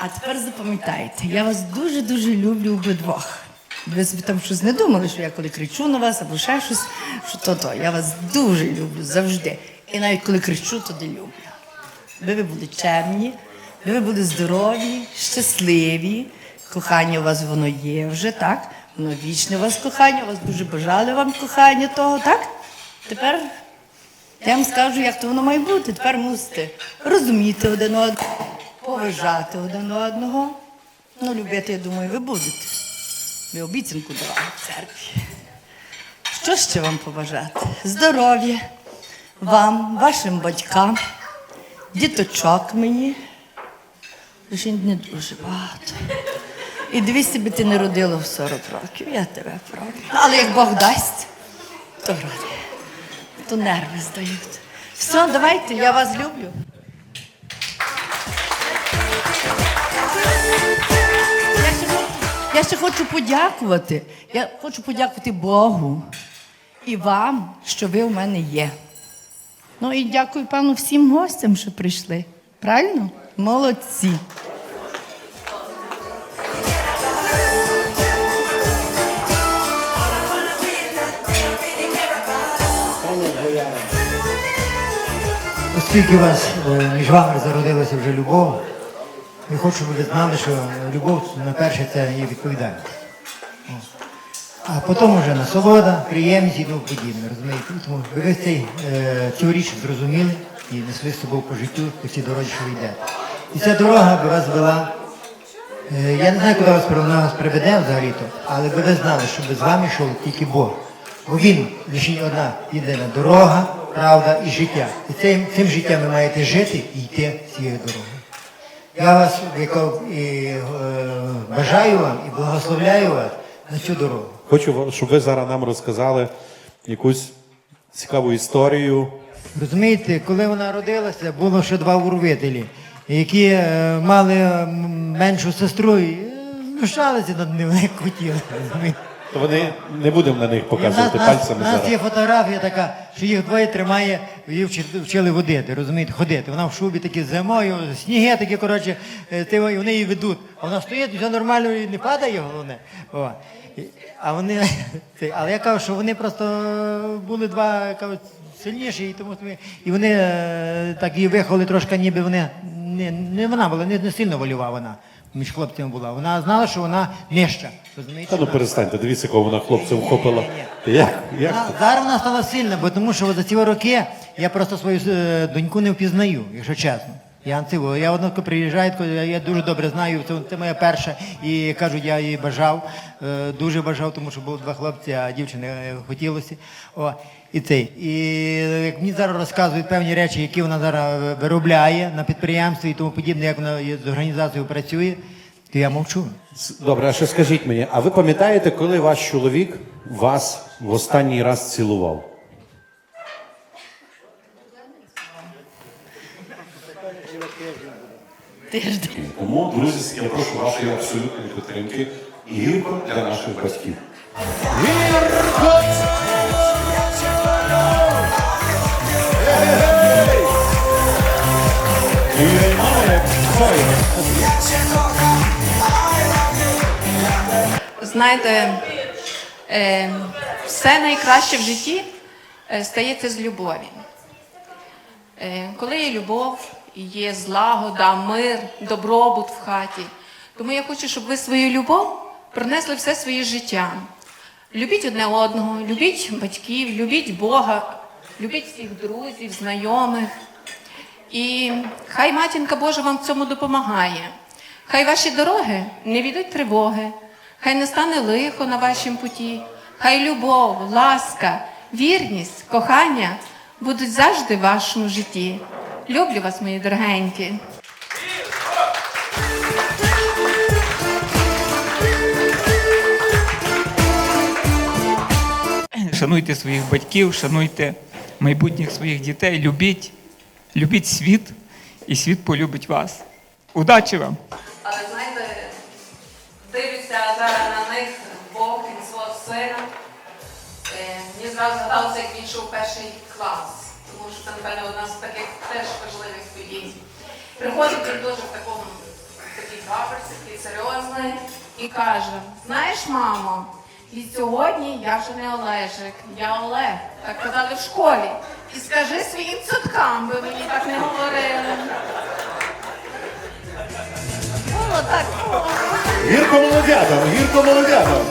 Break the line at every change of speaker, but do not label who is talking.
А тепер запам'ятайте, я вас дуже-дуже люблю обидвох. Ви собі там щось не думали, що я коли кричу на вас або ще щось, що то то. Я вас дуже люблю завжди. І навіть коли кричу, тоді люблю. Ви, ви були чемні, ви, ви були здорові, щасливі. Кохання у вас воно є вже, так? Воно вічне у вас кохання, вас дуже бажали вам кохання того, так? Тепер я вам скажу, як то воно має бути. Тепер мусите розуміти один одного, поважати один одного. Ну, любити, я думаю, ви будете. Ви обіцянку давали в церкві. Що ще вам побажати? Здоров'я вам, вашим батькам, діточок мені. Ще не дуже багато. І дивись, би ти не родила в 40 років, я тебе прошу. Але як Бог дасть, то роди. То нерви здають. Все, давайте, я вас люблю. Я ще хочу подякувати. Я хочу подякувати Богу і вам, що ви у мене є. Ну і дякую, певно, всім гостям, що прийшли. Правильно? Молодці.
Оскільки у вас е, між вами зародилася вже любов, я хочу, щоб ви знали, що любов на перше це є відповідальність. А потім вже на свобода, приємність і тому подібне, розумієте? Тому ви цей, е, цю річ зрозуміли і несли з собою по життю по цій дорозі, що йдете. І ця дорога би вас вела. Е, Я не знаю, куди вас вас приведе взагалі-то, але би ви знали, що з вами йшов тільки Бог. Бо він лише одна єдина дорога, правда і життя. І цим, цим життям ви маєте жити і йти цією дорогою. Я вас і, е, бажаю вам і благословляю вас на цю дорогу.
Хочу, щоб ви зараз нам розказали якусь цікаву історію.
Розумієте, коли вона родилася, було ще два урвителі, які е, мали меншу сестру і е, знущалися над ними, як хотіли.
То вони не будемо на них показувати
нас,
пальцями
у нас
зараз.
є фотографія така, що їх двоє тримає, її вчили водити, розумієте, ходити. Вона в шубі такі зимою, сніги такі, коротше, е, ти, і вони її ведуть. А вона стоїть, все нормально і не падає, головне. О. А вони, але я кажу, що вони просто були два кажу, сильніші, і тому і вони е, так її виховали трошки, ніби вони не, не вона була, не, не сильно волюва вона. Між хлопцями була. Вона знала, що вона нижча. Розумієте?
Та ну перестаньте, дивіться, кого вона хлопця вхопила. Як? Як?
Вона- зараз вона стала сильна, бо тому що за ці роки я просто свою е, доньку не впізнаю, якщо чесно. Я цього, я одно приїжджаю, я, дуже добре знаю, це, моя перша, і кажу, я її бажав, е, дуже бажав, тому що було два хлопці, а дівчини е, хотілося. О, і цей. І як мені зараз розказують певні речі, які вона зараз виробляє на підприємстві і тому подібне, як вона з організацією працює, то я мовчу.
Добре, а ще скажіть мені, а ви пам'ятаєте, коли ваш чоловік вас в останній раз цілував?
Тиждень.
Тому, друзі, я прошу вашої абсолютної підтримки і гірко для наших батьків.
Знаєте, е, все найкраще в житті е, стається з любові. Е, коли є любов, є злагода, мир, добробут в хаті. Тому я хочу, щоб ви свою любов принесли все своє життя. Любіть одне одного, любіть батьків, любіть Бога, любіть всіх друзів, знайомих. І хай матінка Божа вам в цьому допомагає. Хай ваші дороги не відуть тривоги, хай не стане лихо на вашім путі, хай любов, ласка, вірність, кохання будуть завжди в вашому житті. Люблю вас, мої дорогенькі.
Шануйте своїх батьків, шануйте майбутніх своїх дітей, любіть, любіть світ, і світ полюбить вас. Удачі вам!
Але знаєте, дивлюся зараз на них Бог і свого сина. Е, Мені зразу згадалося, як він йшов перший клас, тому що це, напевно, одна з таких теж важливих подій. Приходить він дуже в такому такій робиться такий серйозний і каже: Знаєш, мамо, від сьогодні я вже не Олежик, я Олег. Так казали в школі. І скажи своїм цуткам, би мені так не говорили.
Гірко молодятам, гірко молодятам.